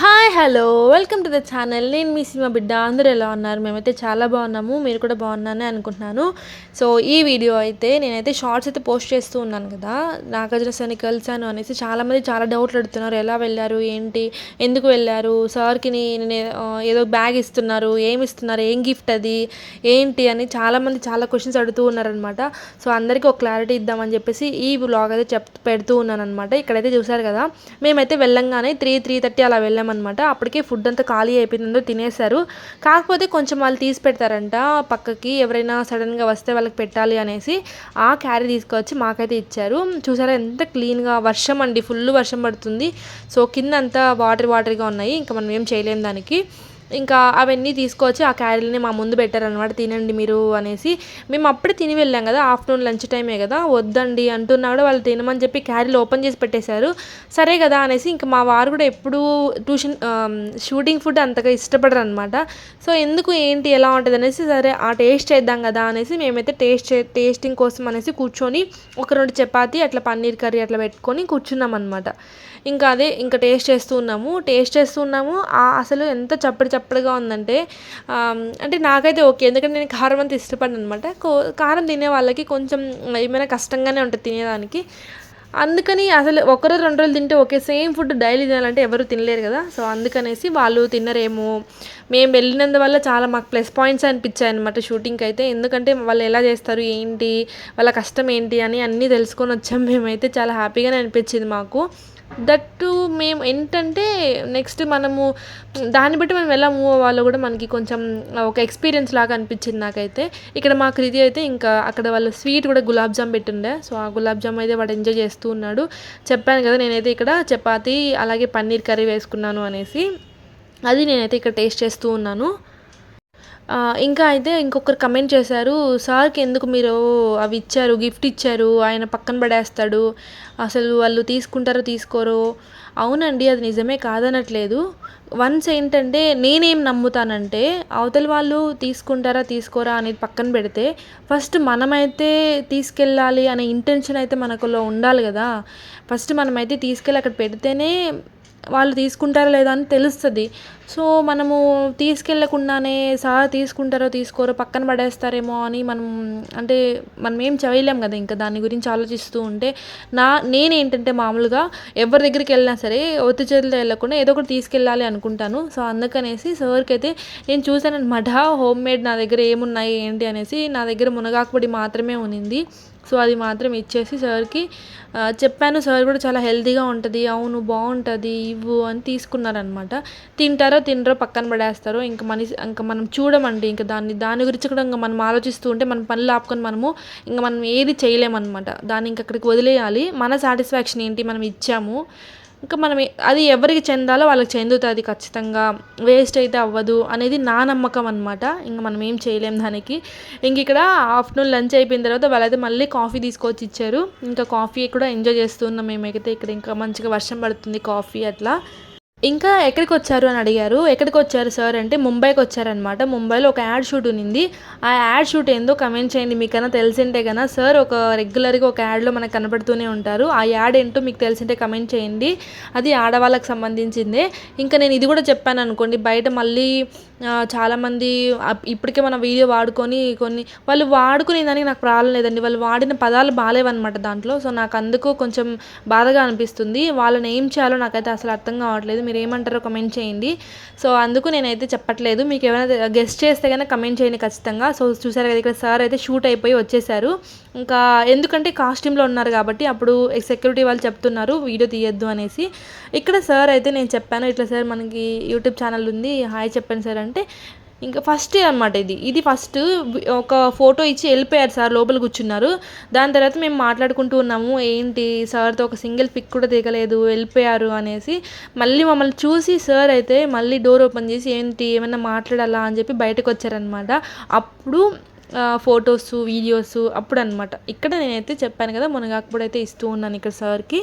Hi hello. Welcome to the channel. నేను మీ cinema బిడ్డ. అందరూ ఎలా ఉన్నారు? మేమైతే చాలా బాగున్నాము. మీరు కూడా బాగున్నానే అనుకుంటున్నాను. సో ఈ వీడియో అయితే నేనైతే షార్ట్స్ అయితే పోస్ట్ చేస్తూ ఉన్నాను కదా. నాగార్జున సార్ని కలిసాను అనేసి చాలామంది చాలా డౌట్లు అడుగుతున్నారు. ఎలా వెళ్ళారు? ఏంటి? ఎందుకు వెళ్ళారు? సార్కి నేను ఏదో బ్యాగ్ ఇస్తున్నారు. ఏమి ఇస్తున్నారు? ఏం గిఫ్ట్ అది? ఏంటి? అని చాలామంది చాలా క్వశ్చన్స్ అడుగుతూ ఉన్నారనమాట సో అందరికీ ఒక క్లారిటీ ఇద్దామని చెప్పేసి ఈ బ్లాగ్ అయితే చెప్ పెడుతూ ఉన్నాను అనమాట ఇక్కడైతే చూసారు కదా. మేమైతే వెళ్ళంగానే త్రీ త్రీ థర్టీ అలా అనమాట అప్పటికే ఫుడ్ అంతా ఖాళీ అయిపోయిందో తినేశారు. కాకపోతే కొంచెం వాళ్ళు తీసి పెడతారంట పక్కకి ఎవరైనా సడన్గా వస్తే వాళ్ళకి పెట్టాలి అనేసి ఆ క్యారీ తీసుకొచ్చి మాకైతే ఇచ్చారు. చూసారా ఎంత క్లీన్గా వర్షం అండి ఫుల్ వర్షం పడుతుంది. సో కింద అంతా వాటర్ వాటర్గా ఉన్నాయి. ఇంకా మనం ఏం చేయలేం దానికి. ఇంకా అవన్నీ తీసుకొచ్చి ఆ క్యారీలని మా ముందు పెట్టారనమాట తినండి మీరు అనేసి. మేము అప్పుడే తిని వెళ్ళాం కదా ఆఫ్టర్నూన్ లంచ్ టైమే కదా వద్దండి అంటున్నా కూడా వాళ్ళు తినమని చెప్పి క్యారీలు ఓపెన్ చేసి పెట్టేశారు. సరే కదా అనేసి ఇంకా మా వారు కూడా ఎప్పుడూ ట్యూషన్ షూటింగ్ ఫుడ్ అంతగా ఇష్టపడరు అనమాట సో ఎందుకు ఏంటి ఎలా ఉంటుంది? అనేసి సరే ఆ టేస్ట్ చేద్దాం కదా అనేసి మేమైతే టేస్ట్ టేస్టింగ్ కోసం అనేసి కూర్చొని ఒక రెండు చపాతి అట్లా పన్నీర్ కర్రీ అట్లా పెట్టుకొని కూర్చున్నాం అనమాట ఇంకా అదే ఇంకా టేస్ట్ చేస్తూ ఉన్నాము టేస్ట్ చేస్తూ ఉన్నాము. అసలు ఎంత చప్పటి చప్పడిగా ఉందంటే అంటే నాకైతే ఓకే. ఎందుకంటే నేను కారం అంత ఇష్టపడను అనమాట కారం తినే వాళ్ళకి కొంచెం ఏమైనా కష్టంగానే ఉంటుంది తినేదానికి. అందుకని అసలు ఒకరు రెండు రోజులు తింటే ఓకే సేమ్ ఫుడ్ డైలీ తినాలంటే ఎవరు తినలేరు కదా. సో అందుకనేసి వాళ్ళు తిన్నరేమో మేము వెళ్ళినందువల్ల చాలా మాకు ప్లస్ పాయింట్స్ అనిపించాయి అనమాట షూటింగ్కి అయితే. ఎందుకంటే వాళ్ళు ఎలా చేస్తారు ఏంటి వాళ్ళ కష్టం ఏంటి అని అన్నీ తెలుసుకొని వచ్చాం. మేమైతే చాలా హ్యాపీగానే అనిపించింది మాకు. దట్టు మేము ఏంటంటే నెక్స్ట్ మనము దాన్ని బట్టి మనం ఎలా మూవ్ అవ్వాలో కూడా మనకి కొంచెం ఒక ఎక్స్పీరియన్స్ లాగా అనిపించింది నాకైతే. ఇక్కడ మా కృతి అయితే ఇంకా అక్కడ వాళ్ళు స్వీట్ కూడా గులాబ్ జామ్ పెట్టిండే. సో ఆ గులాబ్ జామ్ అయితే వాడు ఎంజాయ్ చేస్తూ ఉన్నాడు. చెప్పాను కదా నేనైతే ఇక్కడ చపాతి అలాగే పన్నీర్ కర్రీ వేసుకున్నాను అనేసి. అది నేనైతే ఇక్కడ టేస్ట్ చేస్తూ ఉన్నాను. ఇంకా అయితే ఇంకొకరు కమెంట్ చేశారు సార్కి ఎందుకు మీరు అవి ఇచ్చారు గిఫ్ట్ ఇచ్చారు ఆయన పక్కన పడేస్తాడు అసలు వాళ్ళు తీసుకుంటారో తీసుకోరో? అవునండి అది నిజమే కాదనట్లేదు. వన్స్ ఏంటంటే నేనేం నమ్ముతానంటే అవతల వాళ్ళు తీసుకుంటారా తీసుకోరా అనేది పక్కన పెడితే ఫస్ట్ మనమైతే తీసుకెళ్ళాలి అనే ఇంటెన్షన్ అయితే మనకులో ఉండాలి కదా. ఫస్ట్ మనమైతే తీసుకెళ్ళి అక్కడ పెడితేనే వాళ్ళు తీసుకుంటారో లేదా అని తెలుస్తుంది. సో మనము తీసుకెళ్ళకుండానే సార్ తీసుకుంటారో తీసుకోరో పక్కన పడేస్తారేమో అని మనం అంటే మనం ఏం చేయలేం కదా ఇంకా దాని గురించి ఆలోచిస్తూ ఉంటే నా నేనేంటంటే మామూలుగా ఎవరి దగ్గరికి వెళ్ళినా సరే ఒత్తి చేతులతో వెళ్ళకుండా ఏదో ఒకటి తీసుకెళ్ళాలి అనుకుంటాను. సో అందుకనేసి సార్కి అయితే నేను చూసాను అనమాట హోమ్ మేడ్ నా దగ్గర ఏమున్నాయి ఏంటి అనేసి నా దగ్గర మునగాకుపొడి మాత్రమే ఉన్నింది సో అది మాత్రం ఇచ్చేసి సార్కి చెప్పాను సార్ కూడా చాలా హెల్తీగా ఉంటుంది అవును బాగుంటుంది ఇవ్వు అని తీసుకున్నారనమాట. తింటారో తినరో పక్కన పడేస్తారో ఇంకా మనిషి ఇంకా మనం చూడమండి ఇంకా దాన్ని దాని గురించి కూడా ఇంకా మనం ఆలోచిస్తూ ఉంటే మన పనులు ఆపుకొని మనము ఇంకా మనం ఏది చేయలేమన్నమాట దాన్ని ఇంక అక్కడికి వదిలేయాలి. మన సాటిస్ఫాక్షన్ ఏంటి మనం ఇచ్చాము ఇంకా మనం అది ఎవరికి చెందాలో వాళ్ళకి చెందుతుంది ఖచ్చితంగా. వేస్ట్ అయితే అవ్వదు అనేది నా నమ్మకం అనమాట ఇంకా మనం ఏం చేయలేం దానికి. ఇంక ఇక్కడ ఆఫ్టర్నూన్ లంచ్ అయిపోయిన తర్వాత వాళ్ళైతే మళ్ళీ కాఫీ తీసుకొచ్చి ఇచ్చారు. ఇంకా కాఫీ కూడా ఎంజాయ్ చేస్తున్నాం మేమైతే. ఇక్కడ ఇంకా మంచిగా వర్షం పడుతుంది కాఫీ అట్లా. ఇంకా ఎక్కడికి వచ్చారు అని అడిగారు. ఎక్కడికి వచ్చారు సార్ అంటే ముంబైకి వచ్చారనమాట ముంబైలో ఒక యాడ్ షూట్ ఉన్నింది. ఆ యాడ్ షూట్ ఏందో కమెంట్ చేయండి. మీకన్నా తెలిసింటే కన్నా సార్ ఒక రెగ్యులర్గా ఒక యాడ్లో మనకు కనబడుతూనే ఉంటారు. ఆ యాడ్ ఏంటో మీకు తెలిసింటే కమెంట్ చేయండి. అది ఆడవాళ్ళకి సంబంధించిందే. ఇంకా నేను ఇది కూడా చెప్పాను అనుకోండి. బయట మళ్ళీ చాలామంది ఇప్పటికే మన వీడియో వాడుకొని కొన్ని వాళ్ళు వాడుకునే దానికి నాకు ప్రాబ్లం లేదండి. వాళ్ళు వాడిన పదాలు బాగాలేవన్నమాట దాంట్లో. సో నాకు అందుకు కొంచెం బాధగా అనిపిస్తుంది. వాళ్ళని ఏం చేయాలో నాకైతే అసలు అర్థం కావట్లేదు. మీరు ఏమంటారో కమెంట్ చేయండి. సో అందుకు నేనైతే చెప్పట్లేదు. మీకు ఏమైనా గెస్ట్ చేస్తే కనుక కమెంట్ చేయండి ఖచ్చితంగా. సో చూసారు కదా ఇక్కడ సార్ అయితే షూట్ అయిపోయి వచ్చేసారు. ఇంకా ఎందుకంటే కాస్ట్యూమ్లో ఉన్నారు కాబట్టి అప్పుడు సెక్యూరిటీ వాళ్ళు చెప్తున్నారు వీడియో తీయొద్దు అనేసి. ఇక్కడ సార్ అయితే నేను చెప్పాను ఇట్లా సార్ మనకి యూట్యూబ్ ఛానల్ ఉంది హాయ్ చెప్పాను సార్ అంటే ఇంకా ఫస్ట్ అనమాట ఇది. ఇది ఫస్ట్ ఒక ఫోటో ఇచ్చి వెళ్ళిపోయారు సార్ లోపల కూర్చున్నారు. దాని తర్వాత మేము మాట్లాడుకుంటూ ఉన్నాము ఏంటి సార్తో ఒక సింగిల్ పిక్ కూడా దిగలేదు వెళ్ళిపోయారు అనేసి. మళ్ళీ మమ్మల్ని చూసి సార్ అయితే మళ్ళీ డోర్ ఓపెన్ చేసి ఏంటి ఏమైనా మాట్లాడాలా? అని చెప్పి బయటకు వచ్చారనమాట అప్పుడు ఫొటోస్ వీడియోస్ అప్పుడు అనమాట ఇక్కడ నేనైతే చెప్పాను కదా మునగాకుప్పుడు అయితే ఇస్తూ ఉన్నాను ఇక్కడ సార్కి.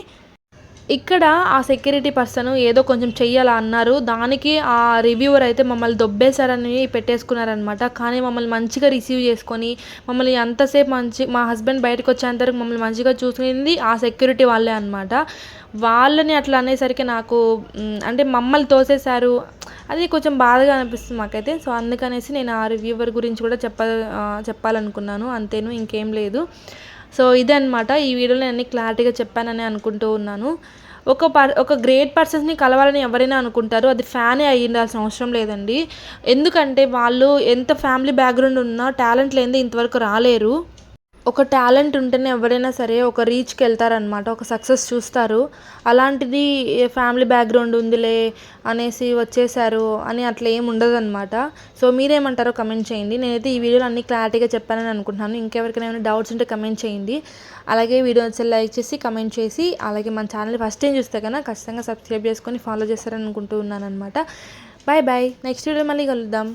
ఇక్కడ ఆ సెక్యూరిటీ పర్సన్ ఏదో కొంచెం చెయ్యాలా అన్నారు. దానికి ఆ రివ్యూవర్ అయితే మమ్మల్ని దొబ్బేశారని పెట్టేసుకున్నారనమాట కానీ మమ్మల్ని మంచిగా రిసీవ్ చేసుకొని మమ్మల్ని అంతసేపు మంచి మా హస్బెండ్ బయటకు వచ్చేంతవరకు మమ్మల్ని మంచిగా చూసుకుంది ఆ సెక్యూరిటీ వాళ్ళే అనమాట వాళ్ళని అట్లా అనేసరికి నాకు అంటే మమ్మల్ని తోసేశారు. అది కొంచెం బాధగా అనిపిస్తుంది మాకైతే. సో అందుకనేసి నేను ఆ రివ్యూవర్ గురించి కూడా చెప్ప చెప్పాలనుకున్నాను. అంతేను ఇంకేం లేదు. సో ఇదే అనమాట ఈ వీడియోలో నేను అన్ని క్లారిటీగా చెప్పానని అనుకుంటూ ఉన్నాను. ఒక పర్ ఒక గ్రేట్ పర్సన్స్ని కలవాలని ఎవరైనా అనుకుంటారు. అది ఫ్యానే అయ్యి ఉండాల్సిన అవసరం లేదండి. ఎందుకంటే వాళ్ళు ఎంత ఫ్యామిలీ బ్యాక్గ్రౌండ్ ఉన్నా టాలెంట్ లేనిదే ఇంతవరకు రాలేరు. ఒక టాలెంట్ ఉంటేనే ఎవరైనా సరే ఒక రీచ్కి వెళ్తారనమాట ఒక సక్సెస్ చూస్తారు. అలాంటిది ఫ్యామిలీ బ్యాక్గ్రౌండ్ ఉందిలే అనేసి వచ్చేసారు అని అట్లా ఏం ఉండదన్నమాట. సో మీరేమంటారో కమెంట్ చేయండి. నేనైతే ఈ వీడియోలో అన్ని క్లారిటీగా చెప్పానని అనుకుంటున్నాను. ఇంకెవరికైనా ఏమైనా డౌట్స్ ఉంటే కమెంట్ చేయండి. అలాగే వీడియో వచ్చి లైక్ చేసి కమెంట్ చేసి అలాగే మన ఛానల్ ఫస్ట్ టైం చూస్తే కన్నా ఖచ్చితంగా సబ్స్క్రైబ్ చేసుకొని ఫాలో చేస్తారని అనుకుంటూ ఉన్నాను అనమాట బాయ్ బాయ్. నెక్స్ట్ వీడియో మళ్ళీ కలుద్దాం.